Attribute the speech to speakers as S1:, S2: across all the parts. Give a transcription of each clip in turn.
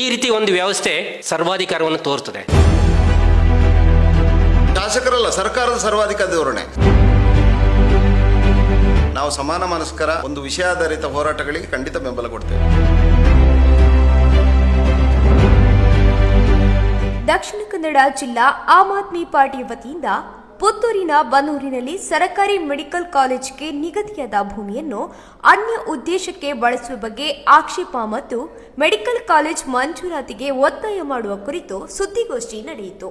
S1: ಈ ರೀತಿ ಒಂದು ವ್ಯವಸ್ಥೆ ಸರ್ವಾಧಿಕಾರವನ್ನು ತೋರ್ತದೆ.
S2: ಶಾಸಕರಲ್ಲ ಸರ್ಕಾರದ ಸರ್ವಾಧಿಕಾರ ಧೋರಣೆ. ನಾವು ಸಮಾನ ಮನಸ್ಕರ ಒಂದು ವಿಷಯಾಧಾರಿತ ಹೋರಾಟಗಳಿಗೆ ಖಂಡಿತ ಬೆಂಬಲ ಕೊಡ್ತೇವೆ.
S3: ದಕ್ಷಿಣ ಕನ್ನಡ ಜಿಲ್ಲಾ ಆಮ್ ಆದ್ಮಿ ಪಾರ್ಟಿ ವತಿಯಿಂದ ಪುತ್ತೂರಿನ ಬನ್ನೂರಿನಲ್ಲಿ ಸರಕಾರಿ ಮೆಡಿಕಲ್ ಕಾಲೇಜಿಗೆ ನಿಗದಿಯಾದ ಭೂಮಿಯನ್ನು ಅನ್ಯ ಉದ್ದೇಶಕ್ಕೆ ಬಳಸುವ ಬಗ್ಗೆ ಆಕ್ಷೇಪ ಮತ್ತು ಮೆಡಿಕಲ್ ಕಾಲೇಜ್ ಮಂಜೂರಾತಿಗೆ ಒತ್ತಾಯ ಮಾಡುವ ಕುರಿತು ಸುದ್ದಿಗೋಷ್ಠಿ ನಡೆಯಿತು.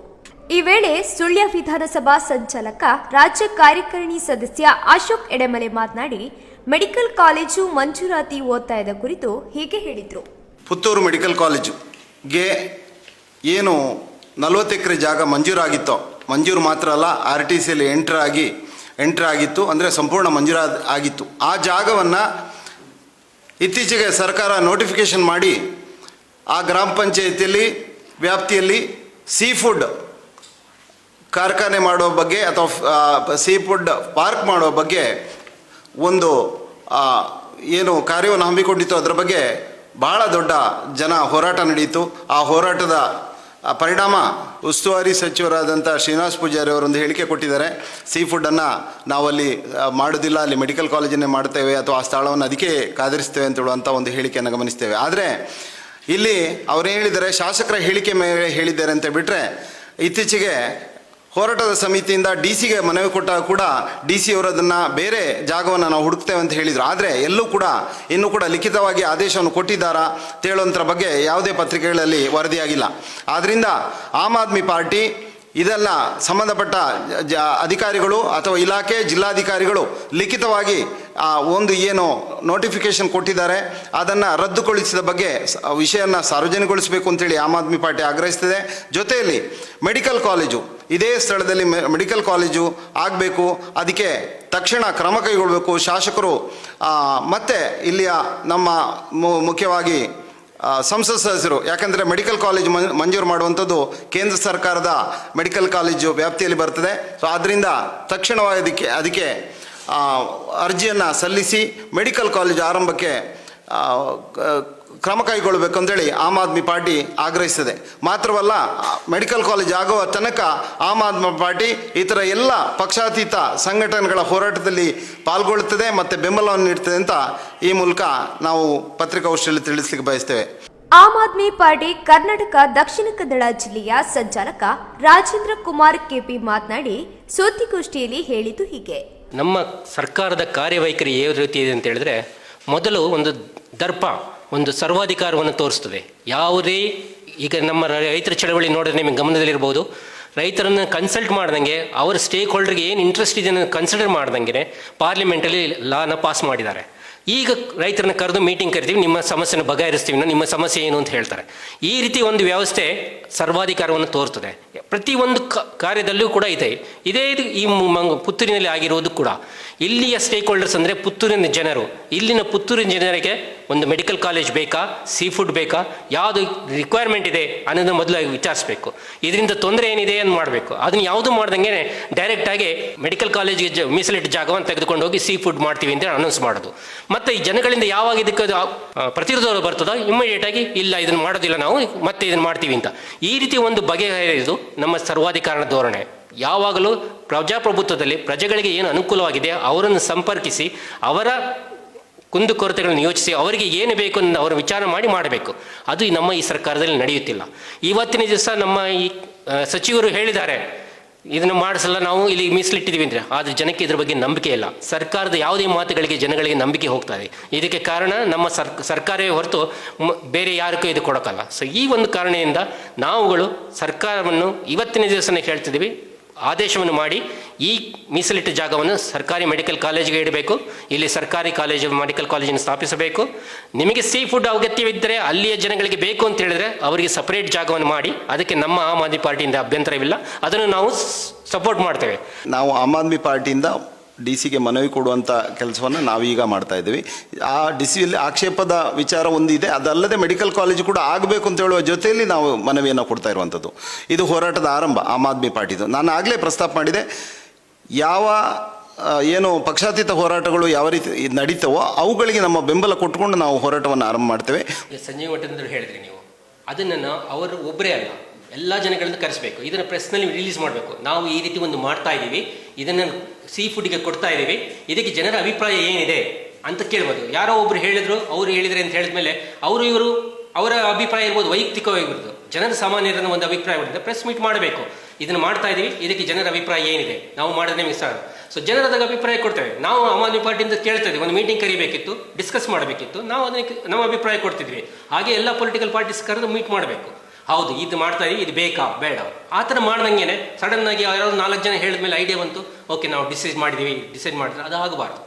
S3: ಈ ವೇಳೆ ಸುಳ್ಯ ವಿಧಾನಸಭಾ ಸಂಚಾಲಕ, ರಾಜ್ಯ ಕಾರ್ಯಕಾರಿಣಿ ಸದಸ್ಯ ಅಶೋಕ್ ಎಡೆಮಲೆ ಮಾತನಾಡಿ, ಮೆಡಿಕಲ್ ಕಾಲೇಜು ಮಂಜೂರಾತಿ ಒತ್ತಾಯದ ಕುರಿತು ಹೀಗೆ ಹೇಳಿದರು.
S2: ಪುತ್ತೂರು ಮೆಡಿಕಲ್ ಕಾಲೇಜುಗೆ ಏನು ನಲವತ್ತು ಎಕರೆ ಜಾಗ ಮಂಜೂರಾಗಿತ್ತೋ ಮಂಜೂರು ಮಾತ್ರ ಅಲ್ಲ ಆರ್ ಟಿ ಸಿಯಲ್ಲಿ ಎಂಟ್ರ್ ಆಗಿ ಎಂಟ್ರ್ ಆಗಿತ್ತು, ಅಂದರೆ ಸಂಪೂರ್ಣ ಮಂಜೂರು ಆಗಿತ್ತು. ಆ ಜಾಗವನ್ನು ಇತ್ತೀಚೆಗೆ ಸರ್ಕಾರ ನೋಟಿಫಿಕೇಷನ್ ಮಾಡಿ, ಆ ಗ್ರಾಮ ಪಂಚಾಯಿತಿಯಲ್ಲಿ, ವ್ಯಾಪ್ತಿಯಲ್ಲಿ ಸೀ ಫುಡ್ ಕಾರ್ಖಾನೆ ಮಾಡುವ ಬಗ್ಗೆ ಅಥವಾ ಸೀ ಫುಡ್ ಪಾರ್ಕ್ ಮಾಡುವ ಬಗ್ಗೆ ಒಂದು ಏನು ಕಾರ್ಯವನ್ನು ಹಮ್ಮಿಕೊಂಡಿತ್ತು, ಅದರ ಬಗ್ಗೆ ಭಾಳ ದೊಡ್ಡ ಜನ ಹೋರಾಟ ನಡೆಯಿತು. ಆ ಹೋರಾಟದ ಆ, ಪರಿಣಾಮ ಉಸ್ತುವಾರಿ ಸಚಿವರಾದಂಥ ಶ್ರೀನಿವಾಸ್ ಪೂಜಾರಿ ಅವರೊಂದು ಹೇಳಿಕೆ ಕೊಟ್ಟಿದ್ದಾರೆ. ಸೀ ಫುಡ್ಡನ್ನು ನಾವಲ್ಲಿ ಮಾಡೋದಿಲ್ಲ ಅಲ್ಲಿ ಮೆಡಿಕಲ್ ಕಾಲೇಜನ್ನೇ ಮಾಡ್ತೇವೆ ಅಥವಾ ಆ ಸ್ಥಳವನ್ನು ಅದಕ್ಕೆ ಕಾದರಿಸ್ತೇವೆ ಅಂತ ಹೇಳುವಂಥ ಒಂದು ಹೇಳಿಕೆಯನ್ನು ಗಮನಿಸ್ತೇವೆ. ಆದರೆ ಇಲ್ಲಿ ಅವರು ಹೇಳಿದ್ದಾರೆ ಶಾಸಕರ ಹೇಳಿಕೆ ಮೇಲೆ ಹೇಳಿದ್ದಾರೆ ಅಂತ ಬಿಟ್ಟರೆ ಇತ್ತೀಚೆಗೆ ಹೋರಾಟದ ಸಮಿತಿಯಿಂದ ಡಿ ಸಿಗೆ ಮನವಿ ಕೊಟ್ಟಾಗ ಕೂಡ ಡಿ ಸಿ ಅವರು ಅದನ್ನು ಬೇರೆ ಜಾಗವನ್ನು ನಾವು ಹುಡುಕ್ತೇವೆ ಅಂತ ಹೇಳಿದರು. ಆದರೆ ಎಲ್ಲೂ ಕೂಡ, ಇನ್ನೂ ಕೂಡ ಲಿಖಿತವಾಗಿ ಆದೇಶವನ್ನು ಕೊಟ್ಟಿದ್ದಾರಾ ತೇಳುವಂಥರ ಬಗ್ಗೆ ಯಾವುದೇ ಪತ್ರಿಕೆಗಳಲ್ಲಿ ವರದಿಯಾಗಿಲ್ಲ. ಆದ್ದರಿಂದ ಆಮ್ ಆದ್ಮಿ ಪಾರ್ಟಿ, ಇದೆಲ್ಲ ಸಂಬಂಧಪಟ್ಟ ಜ ಅಧಿಕಾರಿಗಳು ಅಥವಾ ಇಲಾಖೆ ಜಿಲ್ಲಾಧಿಕಾರಿಗಳು ಲಿಖಿತವಾಗಿ ಆ ಒಂದು ಏನು ನೋಟಿಫಿಕೇಶನ್ ಕೊಟ್ಟಿದ್ದಾರೆ. ಅದನ್ನು ರದ್ದುಗೊಳಿಸಿದ ಬಗ್ಗೆ ವಿಷಯವನ್ನು ಸಾರ್ವಜನಿಕಗೊಳಿಸಬೇಕು ಅಂತೇಳಿ ಆಮ್ ಆದ್ಮಿ ಪಾರ್ಟಿ ಆಗ್ರಹಿಸ್ತದೆ. ಜೊತೆಯಲ್ಲಿ ಮೆಡಿಕಲ್ ಕಾಲೇಜು ಇದೇ ಸ್ಥಳದಲ್ಲಿ ಮೆಡಿಕಲ್ ಕಾಲೇಜು ಆಗಬೇಕು. ಅದಕ್ಕೆ ತಕ್ಷಣ ಕ್ರಮ ಕೈಗೊಳ್ಳಬೇಕು ಶಾಸಕರು ಮತ್ತೆ ಇಲ್ಲಿಯ ನಮ್ಮ ಮುಖ್ಯವಾಗಿ ಸಂಸತ್ ಸದಸ್ಯರು, ಯಾಕಂದರೆ ಮೆಡಿಕಲ್ ಕಾಲೇಜ್ ಮಂಜೂರು ಮಾಡುವಂಥದ್ದು ಕೇಂದ್ರ ಸರ್ಕಾರದ ಮೆಡಿಕಲ್ ಕಾಲೇಜು ವ್ಯಾಪ್ತಿಯಲ್ಲಿ ಬರ್ತದೆ. ಸೊ ಆದ್ದರಿಂದ ತಕ್ಷಣವಾಗಿ ಅದಕ್ಕೆ ಅದಕ್ಕೆ ಅರ್ಜಿಯನ್ನು ಸಲ್ಲಿಸಿ ಮೆಡಿಕಲ್ ಕಾಲೇಜು ಆರಂಭಕ್ಕೆ ಕ್ರಮ ಕೈಗೊಳ್ಳಬೇಕು ಅಂತೇಳಿ ಆಮ್ ಆದ್ಮಿ ಪಾರ್ಟಿ ಆಗ್ರಹಿಸಿದೆ. ಮಾತ್ರವಲ್ಲ ಮೆಡಿಕಲ್ ಕಾಲೇಜ್ ಆಗುವ ತನಕ ಆಮ್ ಆದ್ಮಿ ಪಾರ್ಟಿ ಇತರ ಎಲ್ಲ ಪಕ್ಷಾತೀತ ಸಂಘಟನೆಗಳ ಹೋರಾಟದಲ್ಲಿ ಪಾಲ್ಗೊಳ್ಳುತ್ತದೆ ಮತ್ತು ಬೆಂಬಲವನ್ನು ನೀಡುತ್ತದೆ ಅಂತ ಈ ಮೂಲಕ ನಾವು ಪತ್ರಿಕಾಗೋಷ್ಠಿಯಲ್ಲಿ ತಿಳಿಸಲಿಕ್ಕೆ ಬಯಸ್ತೇವೆ.
S3: ಆಮ್ ಆದ್ಮಿ ಪಾರ್ಟಿ ಕರ್ನಾಟಕ ದಕ್ಷಿಣ ಕನ್ನಡ ಜಿಲ್ಲೆಯ ಸಂಚಾಲಕ ರಾಜೇಂದ್ರ ಕುಮಾರ್ ಕೆಪಿ ಮಾತನಾಡಿ ಸುದ್ದಿಗೋಷ್ಠಿಯಲ್ಲಿ ಹೇಳಿದ್ದು ಹೀಗೆ.
S1: ನಮ್ಮ ಸರ್ಕಾರದ ಕಾರ್ಯವೈಖರಿ ಯಾವ ರೀತಿ ಇದೆ ಅಂತ ಹೇಳಿದ್ರೆ ಮೊದಲು ಒಂದು ದರ್ಪ ಒಂದು ಸರ್ವಾಧಿಕಾರವನ್ನು ತೋರಿಸ್ತದೆ. ಯಾವುದೇ, ಈಗ ನಮ್ಮ ರೈತರ ಚಳವಳಿ ನೋಡಿದ್ರೆ ನಿಮಗೆ ಗಮನದಲ್ಲಿರ್ಬೋದು. ರೈತರನ್ನು ಕನ್ಸಲ್ಟ್ ಮಾಡ್ದಂಗೆ ಅವರ ಸ್ಟೇಕ್ ಹೋಲ್ಡರ್ಗೆ ಏನು ಇಂಟ್ರೆಸ್ಟ್ ಇದೆ ಅನ್ನೋದು ಕನ್ಸಿಡರ್ ಮಾಡ್ದಂಗೆ ಪಾರ್ಲಿಮೆಂಟಲ್ಲಿ ಲಾನ ಪಾಸ್ ಮಾಡಿದ್ದಾರೆ. ಈಗ ರೈತರನ್ನ ಕರೆದು ಮೀಟಿಂಗ್ ಕರಿತೀವಿ, ನಿಮ್ಮ ಸಮಸ್ಯೆನ ಬಗೆಹರಿಸ್ತೀವಿ ನಿಮ್ಮ ಸಮಸ್ಯೆ ಏನು ಅಂತ ಹೇಳ್ತಾರೆ. ಈ ರೀತಿ ಒಂದು ವ್ಯವಸ್ಥೆ ಸರ್ವಾಧಿಕಾರವನ್ನು ತೋರ್ತದೆ. ಒಂದು ಕಾರ್ಯದಲ್ಲೂ ಕೂಡ ಇದೆ. ಇದೇ ಈ ಪುತ್ತೂರಿನಲ್ಲಿ ಆಗಿರೋದು ಕೂಡ. ಇಲ್ಲಿಯ ಸ್ಟೇಕ್ ಹೋಲ್ಡರ್ಸ್ ಅಂದರೆ ಪುತ್ತೂರಿನ ಜನರು. ಇಲ್ಲಿನ ಪುತ್ತೂರಿನ ಜನರಿಗೆ ಒಂದು ಮೆಡಿಕಲ್ ಕಾಲೇಜ್ ಬೇಕಾ ಸೀ ಫುಡ್ ಬೇಕಾ, ಯಾವುದು ರಿಕ್ವೈರ್ಮೆಂಟ್ ಇದೆ ಅನ್ನೋದನ್ನು ಮೊದಲು ವಿಚಾರಿಸಬೇಕು. ಇದರಿಂದ ತೊಂದರೆ ಏನಿದೆ ಅಂತ ಮಾಡಬೇಕು. ಅದನ್ನ ಯಾವುದು ಮಾಡ್ದಂಗೆ ಡೈರೆಕ್ಟಾಗಿ ಮೆಡಿಕಲ್ ಕಾಲೇಜಿಗೆ ಮೀಸಲಿಟ್ಟು ಜಾಗವನ್ನು ತೆಗೆದುಕೊಂಡು ಹೋಗಿ ಸೀ ಫುಡ್ ಮಾಡ್ತೀವಿ ಅಂತ ಅನೌನ್ಸ್ ಮಾಡೋದು. ಮತ್ತು ಈ ಜನಗಳಿಂದ ಯಾವಾಗ ಇದಕ್ಕೆ ಪ್ರತಿರೋಧ ಬರ್ತದೋ ಇಮ್ಮಿಡಿಯೇಟ್ ಆಗಿ ಇಲ್ಲ, ಇದನ್ನು ಮಾಡೋದಿಲ್ಲ ನಾವು, ಮತ್ತೆ ಇದನ್ನು ಮಾಡ್ತೀವಿ ಅಂತ. ಈ ರೀತಿ ಒಂದು ಬಗೆಹರಿದು ನಮ್ಮ ಸರ್ವಾಧಿಕಾರಣ ಧೋರಣೆ. ಯಾವಾಗಲೂ ಪ್ರಜಾಪ್ರಭುತ್ವದಲ್ಲಿ ಪ್ರಜೆಗಳಿಗೆ ಏನು ಅನುಕೂಲವಾಗಿದೆ, ಅವರನ್ನು ಸಂಪರ್ಕಿಸಿ, ಅವರ ಕುಂದುಕೊರತೆಗಳನ್ನು ಯೋಚಿಸಿ ಅವರಿಗೆ ಏನು ಬೇಕು ಅಂತ ಅವರು ವಿಚಾರ ಮಾಡಿ ಮಾಡಬೇಕು. ಅದು ನಮ್ಮ ಈ ಸರ್ಕಾರದಲ್ಲಿ ನಡೆಯುತ್ತಿಲ್ಲ. ಇವತ್ತಿನ ದಿವಸ ನಮ್ಮ ಈ ಸಚಿವರು ಹೇಳಿದ್ದಾರೆ, ಇದನ್ನು ಮಾಡಿಸಲ್ಲ ನಾವು, ಇಲ್ಲಿ ಮೀಸಲಿಟ್ಟಿದ್ದೀವಿ ಅಂದರೆ. ಆದರೆ ಜನಕ್ಕೆ ಇದ್ರ ಬಗ್ಗೆ ನಂಬಿಕೆ ಇಲ್ಲ. ಸರ್ಕಾರದ ಯಾವುದೇ ಮಾತುಗಳಿಗೆ ಜನಗಳಿಗೆ ನಂಬಿಕೆ ಹೋಗ್ತಾ ಇದೆ. ಇದಕ್ಕೆ ಕಾರಣ ನಮ್ಮ ಸರ್, ಸರ್ಕಾರವೇ ಹೊರತು ಬೇರೆ ಯಾರಿಗೂ ಇದು ಕೊಡೋಕ್ಕಲ್ಲ ಸೊ ಈ ಒಂದು ಕಾರಣದಿಂದ ನಾವುಗಳು ಸರ್ಕಾರವನ್ನು ಇವತ್ತಿನ ದಿವಸನೇ ಹೇಳ್ತಿದ್ದೀವಿ. ಆದೇಶವನ್ನು ಮಾಡಿ ಈ ಮೀಸಲಿಟ್ಟ ಜಾಗವನ್ನು ಸರ್ಕಾರಿ ಮೆಡಿಕಲ್ ಕಾಲೇಜಿಗೆ ಇಡಬೇಕು. ಇಲ್ಲಿ ಸರ್ಕಾರಿ ಕಾಲೇಜು, ಮೆಡಿಕಲ್ ಕಾಲೇಜನ್ನು ಸ್ಥಾಪಿಸಬೇಕು. ನಿಮಗೆ ಸೀ ಫುಡ್ ಅಗತ್ಯವಿದ್ದರೆ ಅಲ್ಲಿಯ ಜನಗಳಿಗೆ ಬೇಕು ಅಂತ ಹೇಳಿದ್ರೆ ಅವರಿಗೆ ಸಪರೇಟ್ ಜಾಗವನ್ನು ಮಾಡಿ, ಅದಕ್ಕೆ ನಮ್ಮ ಆಮ್ ಆದ್ಮಿ ಪಾರ್ಟಿಯಿಂದ ಅಭ್ಯಂತರವಿಲ್ಲ. ಅದನ್ನು ನಾವು ಸಪೋರ್ಟ್ ಮಾಡ್ತೇವೆ.
S2: ನಾವು ಆಮ್ ಆದ್ಮಿ ಪಾರ್ಟಿಯಿಂದ ಡಿ ಸಿಗೆ ಮನವಿ ಕೊಡುವಂಥ ಕೆಲಸವನ್ನು ನಾವೀಗ ಮಾಡ್ತಾ ಇದ್ದೀವಿ. ಆ ಡಿ ಸಿಯಲ್ಲಿ ಆಕ್ಷೇಪದ ವಿಚಾರ ಒಂದಿದೆ. ಅದಲ್ಲದೆ ಮೆಡಿಕಲ್ ಕಾಲೇಜು ಕೂಡ ಆಗಬೇಕು ಅಂತ ಹೇಳುವ ಜೊತೆಯಲ್ಲಿ ನಾವು ಮನವಿಯನ್ನು ಕೊಡ್ತಾ ಇರುವಂಥದ್ದು ಇದು ಹೋರಾಟದ ಆರಂಭ, ಆಮ್ ಆದ್ಮಿ ಪಾರ್ಟಿದು. ನಾನು ಆಗಲೇ ಪ್ರಸ್ತಾಪ ಮಾಡಿದೆ. ಯಾವ ಏನು ಪಕ್ಷಾತೀತ ಹೋರಾಟಗಳು ಯಾವ ರೀತಿ ನಡೀತವೋ ಅವುಗಳಿಗೆ ನಮ್ಮ ಬೆಂಬಲ ಕೊಟ್ಟುಕೊಂಡು ನಾವು ಹೋರಾಟವನ್ನು ಆರಂಭ ಮಾಡ್ತೇವೆ.
S1: ಸಂಜೀವ್ ಹೇಳಿದ್ರಿ ನೀವು. ಅದನ್ನು ಅವರು ಒಬ್ಬರೇ ಅಲ್ಲ. ಎಲ್ಲ ಜನಗಳನ್ನು ಕರೆಸಬೇಕು. ಇದನ್ನು ಪ್ರೆಸ್ನಲ್ಲಿ ರಿಲೀಸ್ ಮಾಡಬೇಕು. ನಾವು ಈ ರೀತಿ ಒಂದು ಮಾಡ್ತಾ ಇದ್ದೀವಿ. ಇದನ್ನು ಸೀ ಫುಡ್ಗೆ ಕೊಡ್ತಾ ಇದ್ದೀವಿ. ಇದಕ್ಕೆ ಜನರ ಅಭಿಪ್ರಾಯ ಏನಿದೆ ಅಂತ ಕೇಳ್ಬೋದು. ಯಾರೋ ಒಬ್ರು ಹೇಳಿದ್ರು, ಅವರು ಹೇಳಿದ್ರೆ ಅಂತ ಹೇಳಿದ ಮೇಲೆ ಅವರು ಇವರು ಅವರ ಅಭಿಪ್ರಾಯ ಇರ್ಬೋದು ವೈಯಕ್ತಿಕವಾಗಿರ್ಬೋದು ಜನರ ಸಾಮಾನ್ಯರ ಒಂದು ಅಭಿಪ್ರಾಯ ಬರ್ತದೆ ಪ್ರೆಸ್ ಮೀಟ್ ಮಾಡಬೇಕು. ಇದನ್ನು ಮಾಡ್ತಾ ಇದ್ದೀವಿ. ಇದಕ್ಕೆ ಜನರ ಅಭಿಪ್ರಾಯ ಏನಿದೆ? ನಾವು ಮಾಡಿದ್ರೆ ಮಿಸ್ ಆಗ ಸೊ ಜನರದಾಗ ಅಭಿಪ್ರಾಯ ಕೊಡ್ತೇವೆ. ನಾವು ಆಮ್ ಆದ್ಮಿ ಪಾರ್ಟಿಯಿಂದ ಕೇಳ್ತಾ ಇದ್ದೀವಿ. ಒಂದು ಮೀಟಿಂಗ್ ಕರಿಬೇಕಿತ್ತು ಡಿಸ್ಕಸ್ ಮಾಡಬೇಕಿತ್ತು. ನಾವು ಅದಕ್ಕೆ ನಮ್ಮ ಅಭಿಪ್ರಾಯ ಕೊಡ್ತಿದ್ವಿ. ಹಾಗೆ ಎಲ್ಲ ಪೊಲಿಟಿಕಲ್ ಪಾರ್ಟೀಸ್ ಕರೆದು ಮೀಟ್ ಮಾಡಬೇಕು. ಹೌದು, ಇದು ಮಾಡ್ತಾ ಇದ್ದೀವಿ ಇದು ಬೇಕಾ? ಬೇಡ. ಆ ಥರ ಮಾಡ್ದಂಗೆ ಸಡನ್ ಆಗಿ ಯಾರೋ ನಾಲ್ಕು ಜನ ಹೇಳಿದ ಮೇಲೆ ಐಡಿಯಾ ಬಂತು. ಓಕೆ ನಾವು ಡಿಸೈಡ್ ಮಾಡಿದ್ದೀವಿ ಡಿಸೈಡ್ ಮಾಡಿದ್ರೆ ಅದು ಆಗಬಾರ್ದು.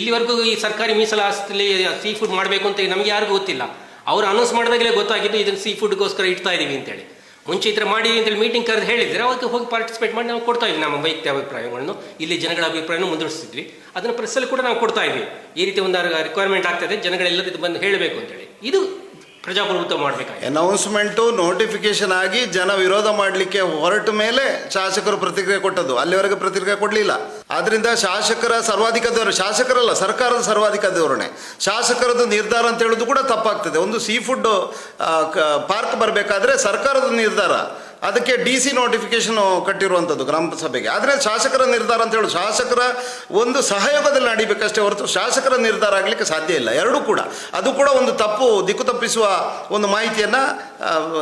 S1: ಇಲ್ಲಿವರೆಗೂ ಈ ಸರ್ಕಾರಿ ಮೀಸಲಾಸ್ತಿಲಿ ಸೀ ಫುಡ್ ಮಾಡಬೇಕು ಅಂತ ನಮಗೆ ಯಾರಿಗೂ ಗೊತ್ತಿಲ್ಲ. ಅವರು ಅನೌನ್ಸ್ ಮಾಡಿದಾಗಲೇ ಗೊತ್ತಾಗಿದ್ದು ಇದನ್ನು ಸೀ ಫುಡ್ಗೋಸ್ಕರ ಇಡ್ತಾ ಇದ್ದೀವಿ ಅಂತೇಳಿ. ಮುಂಚೆ ಈ ಥರ ಮಾಡಿ ಅಂತೇಳಿ ಮೀಟಿಂಗ್ ಕರೆದು ಹೇಳಿದರೆ ಅವಕ್ಕೆ ಹೋಗಿ ಪಾರ್ಟಿಸಿಪೇಟ್ ಮಾಡಿ ನಾವು ಕೊಡ್ತಾ ಇದ್ವಿ ನಮ್ಮ ವೈಯಕ್ತಿಕ ಅಭಿಪ್ರಾಯಗಳನ್ನು. ಇಲ್ಲಿ ಜನಗಳ ಅಭಿಪ್ರಾಯನೂ ಮುಂದುವರಿಸ್ತಿದ್ವಿ ಅದನ್ನು ಪ್ರೆಸ್ಸಲ್ಲಿ ಕೂಡ ನಾವು ಕೊಡ್ತಾ ಇದ್ವಿ. ಈ ರೀತಿ ಒಂದು ರಿಕ್ವೈರ್ಮೆಂಟ್ ಆಗ್ತದೆ ಇದು ಬಂದು ಹೇಳಬೇಕು ಅಂತೇಳಿ. ಇದು ಪ್ರಜಾಪ್ರಭುತ್ವ ಮಾಡಬೇಕಾಗಿದೆ.
S2: ಅನೌನ್ಸ್ಮೆಂಟು ನೋಟಿಫಿಕೇಶನ್ ಆಗಿ ಜನ ವಿರೋಧ ಮಾಡಲಿಕ್ಕೆ ಹೊರಟ ಮೇಲೆ ಶಾಸಕರು ಪ್ರತಿಕ್ರಿಯೆ ಕೊಟ್ಟದ್ದು. ಅಲ್ಲಿವರೆಗೆ ಪ್ರತಿಕ್ರಿಯೆ ಕೊಡಲಿಲ್ಲ. ಆದ್ರಿಂದ ಶಾಸಕರ ಸರ್ವಾಧಿಕ ಧೋರಣೆ, ಶಾಸಕರಲ್ಲ, ಸರ್ಕಾರದ ಸರ್ವಾಧಿಕ ಧೋರಣೆ. ಶಾಸಕರದ್ದು ನಿರ್ಧಾರ ಅಂತ ಹೇಳೋದು ಕೂಡ ತಪ್ಪಾಗ್ತದೆ. ಒಂದು ಸೀ ಫುಡ್ ಪಾರ್ಕ್ ಬರಬೇಕಾದ್ರೆ ಸರ್ಕಾರದ ನಿರ್ಧಾರ. ಅದಕ್ಕೆ ಡಿ ಸಿ ನೋಟಿಫಿಕೇಶನ್ ಕಟ್ಟಿರುವಂಥದ್ದು ಗ್ರಾಮ ಸಭೆಗೆ. ಆದರೆ ಶಾಸಕರ ನಿರ್ಧಾರ ಅಂತ ಹೇಳಿ, ಶಾಸಕರ ಒಂದು ಸಹಯೋಗದಲ್ಲಿ ನಡಿಬೇಕಷ್ಟೇ ಹೊರತು ಶಾಸಕರ ನಿರ್ಧಾರ ಆಗಲಿಕ್ಕೆ ಸಾಧ್ಯ ಇಲ್ಲ. ಎರಡೂ ಕೂಡ. ಅದು ಕೂಡ ಒಂದು ತಪ್ಪು, ದಿಕ್ಕು ತಪ್ಪಿಸುವ ಒಂದು ಮಾಹಿತಿಯನ್ನು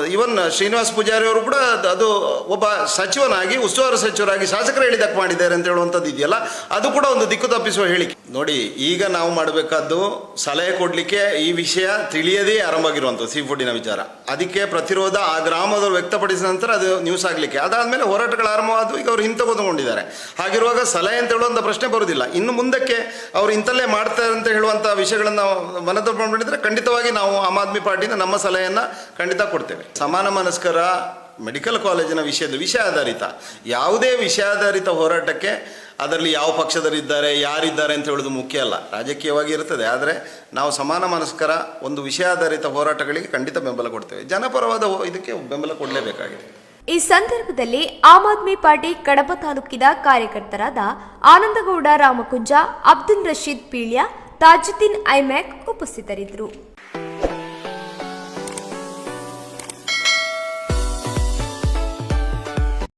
S2: ಇವನ್ ಶ್ರೀನಿವಾಸ್ ಪೂಜಾರಿ ಅವರು ಕೂಡ ಅದು- ಒಬ್ಬ ಸಚಿವನಾಗಿ, ಉಸ್ತುವಾರಿ ಸಚಿವರಾಗಿ ಶಾಸಕರು ಹೇಳಿದಕ್ಕೆ ಮಾಡಿದ್ದಾರೆ ಅಂತ ಹೇಳುವಂಥದ್ದು ಇದೆಯಲ್ಲ, ಅದು ಕೂಡ ಒಂದು ದಿಕ್ಕು ತಪ್ಪಿಸುವ ಹೇಳಿಕೆ. ನೋಡಿ, ಈಗ ನಾವು ಮಾಡಬೇಕಾದ್ದು ಸಲಹೆ ಕೊಡಲಿಕ್ಕೆ ಈ ವಿಷಯ ತಿಳಿಯದೇ ಆರಂಭ ಆಗಿರುವಂಥದ್ದು ಸೀ ಫುಡ್ಡಿನ ವಿಚಾರ. ಅದಕ್ಕೆ ಪ್ರತಿರೋಧ ಆ ಗ್ರಾಮದವರು ವ್ಯಕ್ತಪಡಿಸಿದ ನಂತರ ಅದು ನ್ಯೂಸ್ ಆಗಲಿಕ್ಕೆ. ಅದಾದಮೇಲೆ ಹೋರಾಟಗಳು ಆರಂಭವಾದವು ಈಗ ಅವರು ಹಿಂತೆಗೆದುಕೊಂಡಿದ್ದಾರೆ. ಹಾಗಿರುವಾಗ ಸಲಹೆ ಅಂತ ಹೇಳುವಂಥ ಪ್ರಶ್ನೆ ಬರುವುದಿಲ್ಲ. ಇನ್ನು ಮುಂದಕ್ಕೆ ಅವರು ಇಂಥಲ್ಲೇ ಮಾಡ್ತಾರೆ ಅಂತ ಹೇಳುವಂಥ ವಿಷಯಗಳನ್ನು ಮನದ ಮಾಡಿದರೆ ಖಂಡಿತವಾಗಿ ನಾವು ಆಮ್ ಆದ್ಮಿ ಪಾರ್ಟಿನ ನಮ್ಮ ಸಲಹೆಯನ್ನು ಖಂಡಿತ ಕೊಡ್ತೇವೆ. ಸಮಾನ ಮನಸ್ಕರ ಮೆಡಿಕಲ್ ಕಾಲೇಜಿನ ವಿಷಯದ ವಿಷಯ ಆಧಾರಿತ ಯಾವುದೇ ವಿಷಯಾಧಾರಿತ ಹೋರಾಟಕ್ಕೆ ಅದರಲ್ಲಿ ಯಾವ ಪಕ್ಷದಲ್ಲಿದ್ದಾರೆ, ಯಾರಿದ್ದಾರೆ ಅಂತ ಹೇಳೋದು ಮುಖ್ಯ ಅಲ್ಲ. ರಾಜಕೀಯವಾಗಿ ಇರ್ತದೆ ಆದರೆ ನಾವು ಸಮಾನ ಮನಸ್ಕರ ಒಂದು ವಿಷಯಾಧಾರಿತ ಹೋರಾಟಗಳಿಗೆ ಖಂಡಿತ ಬೆಂಬಲ ಕೊಡ್ತೇವೆ. ಜನಪರವಾದ ಇದಕ್ಕೆ ಬೆಂಬಲ ಕೊಡಲೇಬೇಕಾಗಿದೆ.
S3: ಈ ಸಂದರ್ಭದಲ್ಲಿ ಆಮ್ ಆದ್ಮಿ ಪಾರ್ಟಿ ಕಡಬ ತಾಲೂಕಿನ ಕಾರ್ಯಕರ್ತರಾದ ಆನಂದಗೌಡ ರಾಮಕುಂಜ, ಅಬ್ದುಲ್ ರಶೀದ್ ಪೀಳ್ಯ, ತಾಜುದ್ದೀನ್ ಐಮ್ಯಾಕ್ ಉಪಸ್ಥಿತರಿದ್ದರು.